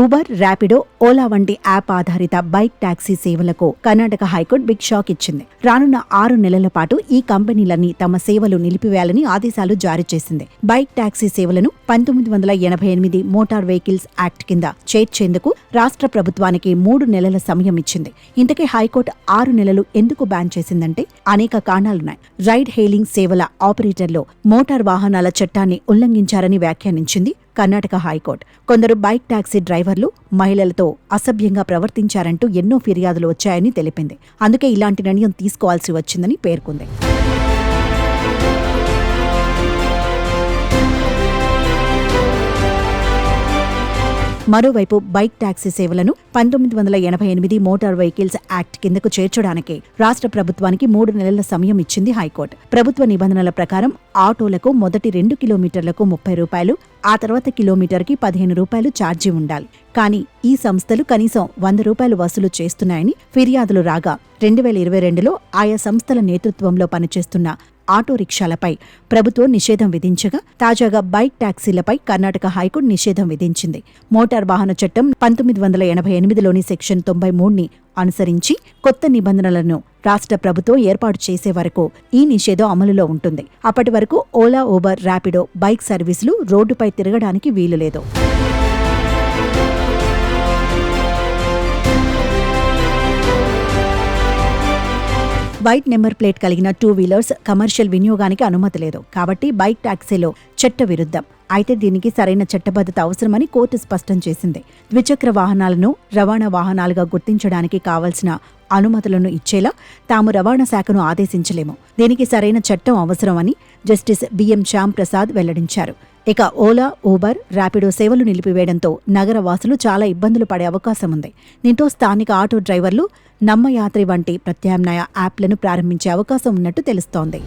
Uber Rapido Ola వంటి app ఆధారిత bike taxi సేవలకు కర్ణాటక హైకోర్టు బిగ్ షాక్ ఇచ్చింది. రానున్న ఆరు నెలల పాటు ఈ కంపెనీలన్నీ తమ సేవలు నిలిపివేయాలని ఆదేశాలు జారీ చేసింది. బైక్ ట్యాక్సీ సేవలను పంతొమ్మిది వందల ఎనభై ఎనిమిది మోటార్ వెహికల్స్ యాక్ట్ కింద చేర్చేందుకు రాష్ట్ర ప్రభుత్వానికి మూడు నెలల సమయం ఇచ్చింది. ఇంతకీ హైకోర్టు ఆరు నెలలు ఎందుకు బ్యాన్ చేసిందంటే అనేక కారణాలున్నాయి. రైడ్ హెయిలింగ్ సేవల ఆపరేటర్లు మోటార్ వాహనాల చట్టాన్ని ఉల్లంఘించారని వ్యాఖ్యానించింది కర్ణాటక హైకోర్టు. కొందరు బైక్ టాక్సీ డ్రైవర్లు మహిళలతో అసభ్యంగా ప్రవర్తించారంటూ ఎన్నో ఫిర్యాదులు వచ్చాయని తెలిపింది. అందుకే ఇలాంటి నిర్ణయం తీసుకోవాల్సి వచ్చిందని పేర్కొంది. మరోవైపు బైక్ టాక్సీ సేవలను పంతొమ్మిది వందల ఎనభై ఎనిమిది మోటార్ వెహికల్స్ యాక్ట్ కిందకు చేర్చడానికి రాష్ట్ర ప్రభుత్వానికి మూడు నెలల సమయం ఇచ్చింది హైకోర్టు. ప్రభుత్వ నిబంధనల ప్రకారం ఆటోలకు మొదటి రెండు కిలోమీటర్లకు ముప్పై రూపాయలు ఆ తర్వాత కిలోమీటర్కి పదిహేను రూపాయలు ఛార్జీ ఉండాలి. కానీ ఈ సంస్థలు కనీసం వంద రూపాయలు వసూలు చేస్తున్నాయని ఫిర్యాదులు రాగా రెండు వేల ఇరవై రెండులో ఆయా సంస్థల నేతృత్వంలో పనిచేస్తున్న ఆటో రిక్షాలపై ప్రభుత్వం నిషేధం విధించగా తాజాగా బైక్ టాక్సీలపై కర్ణాటక హైకోర్టు నిషేధం విధించింది. మోటార్ వాహన చట్టం పంతొమ్మిది వందల ఎనభై ఎనిమిదిలోని సెక్షన్ తొంభై మూడుని అనుసరించి కొత్త నిబంధనలను రాష్ట్ర ప్రభుత్వం ఏర్పాటు చేసే వరకు ఈ నిషేధం అమలులో ఉంటుంది. అప్పటి వరకు ఓలా ఊబర్ ర్యాపిడో బైక్ సర్వీసులు రోడ్డుపై తిరగడానికి వీలులేదు. వైట్ నెంబర్ ప్లేట్ కలిగిన టూ వీలర్స్ కమర్షియల్ వినియోగానికి అనుమతి లేదు. కాబట్టి బైక్ టాక్సీలో చట్ట విరుద్ధం. అయితే దీనికి సరైన చట్టబద్ధత అవసరమని కోర్టు స్పష్టం చేసింది. ద్విచక్ర వాహనాలను రవాణా వాహనాలుగా గుర్తించడానికి కావలసిన అనుమతులను ఇచ్చేలా తాము రవాణా శాఖను ఆదేశించలేము. దీనికి సరైన చట్టం అవసరమని జస్టిస్ బిఎం శ్యామ్ ప్రసాద్ వెల్లడించారు. ఇక ఓలా ఊబర్ ర్యాపిడో సేవలు నిలిపివేయడంతో నగర వాసులు చాలా ఇబ్బందులు పడే అవకాశం ఉంది. దీంతో స్థానిక ఆటో డ్రైవర్లు నమ్మయాత్రి వంటి ప్రత్యామ్నాయ యాప్లను ప్రారంభించే అవకాశం ఉన్నట్టు తెలుస్తోంది.